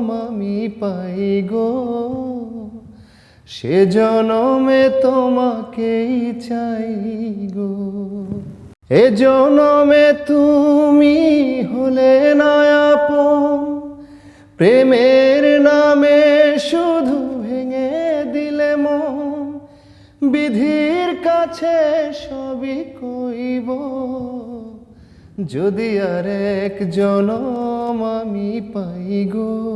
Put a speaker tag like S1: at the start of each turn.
S1: আমি পাই গো। সে জনমে তোমাকেই চাই গো। এ জনমে তুমি হলে নায়াপন প্রেমের নামে শুধু ভেঙে দিলে মন। বিধির কাছে সবই কইব। যদি আর এক জনম আমি পাই গো।